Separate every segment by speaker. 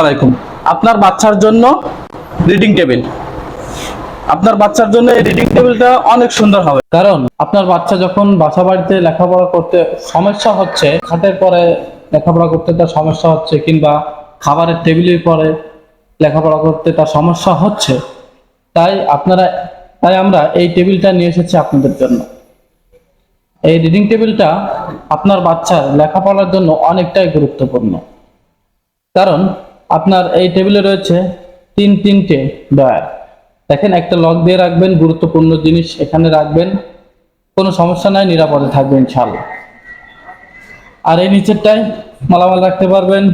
Speaker 1: আলাইকুম। আপনার বাচ্চার জন্য রিডিং টেবিল আপনার বাচ্চার জন্য এই রিডিং টেবিলটা অনেক সুন্দর হবে। কারণ আপনার বাচ্চা যখন বাসা বাড়িতে লেখাপড়া করতে সমস্যা হচ্ছে, খাটের পরে লেখাপড়া করতে তার সমস্যা হচ্ছে কিংবা খাবারের টেবিলের পরে লেখাপড়া করতে তার সমস্যা হচ্ছে, তাই আপনারা, তাই আমরা এই টেবিলটা নিয়ে এসেছি আপনাদের জন্য। এই রিডিং টেবিলটা আপনার বাচ্চার লেখাপড়ার জন্য অনেকটাই গুরুত্বপূর্ণ। কারণ আপনার এই টেবিলে রয়েছে তিন তিনটে ডয়ার দেখেন, একটা লক দিয়ে রাখবেন, গুরুত্বপূর্ণ জিনিস এখানে রাখবেন। কোনো সমস্যা নাই, নিরাপদে থাকবে ইনশাল্লাহ আর এই নিচেরটায় মালামাল রাখতে পারবেন।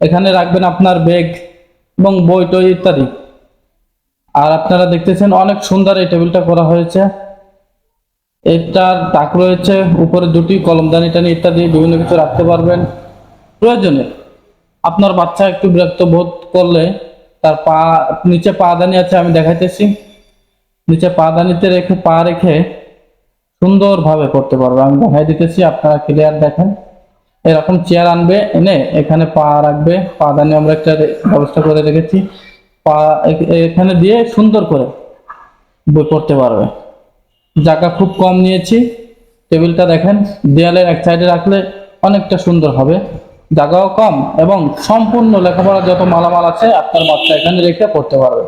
Speaker 1: এখানে রাখবেন আপনার ব্যাগ এবং বই, টই ইত্যাদি। আর আপনারা দেখতেছেন অনেক সুন্দর এই টেবিলটা করা হয়েছে। এটার তাক রয়েছে, উপরে দুটি কলমদানি টানি ইত্যাদি, বিভিন্ন কিছু রাখতে পারবেন। প্রয়োজনে আপনার বাচ্চা একটু বিরক্ত বোধ করলে তার পা, নিচে পা দানি আছে, আমি দেখাইতেছি। নিচে পা দানিতে রেখে, পা রেখে সুন্দরভাবে করতে পারবে। আমি দেখাই দিতেছি, আপনারা ক্লিয়ার দেখেন। এরকম চেয়ার আনবে, এনে এখানে পা রাখবে। পা দানি আমরা একটা ব্যবস্থা করে রেখেছি। পা এখানে দিয়ে সুন্দর করে বই পড়তে পারবে। জায়গা খুব কম নিয়েছি। টেবিলটা দেখেন, দেয়ালের এক সাইডে রাখলে অনেকটা সুন্দর হবে। জায়গাও কম এবং সম্পূর্ণ লেখাপড়া যত মালামাল আছে আপনার বাচ্চা এখানে রেখে পড়তে পারবে।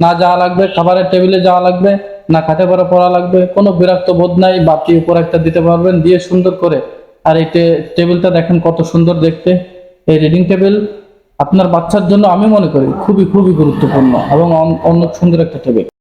Speaker 1: না যাওয়া লাগবে, খাবারের টেবিলে যাওয়া লাগবে, না খাতে পরে পড়া লাগবে, কোনো বিরক্ত বোধ নাই বাতি উপর একটা দিতে পারবেন, দিয়ে সুন্দর করে। আর এই টেবিলটা দেখেন কত সুন্দর দেখতে। এই রিডিং টেবিল আপনার বাচ্চার জন্য আমি মনে করি খুবই খুবই গুরুত্বপূর্ণ এবং অন- অনেক সুন্দর একটা টেবিল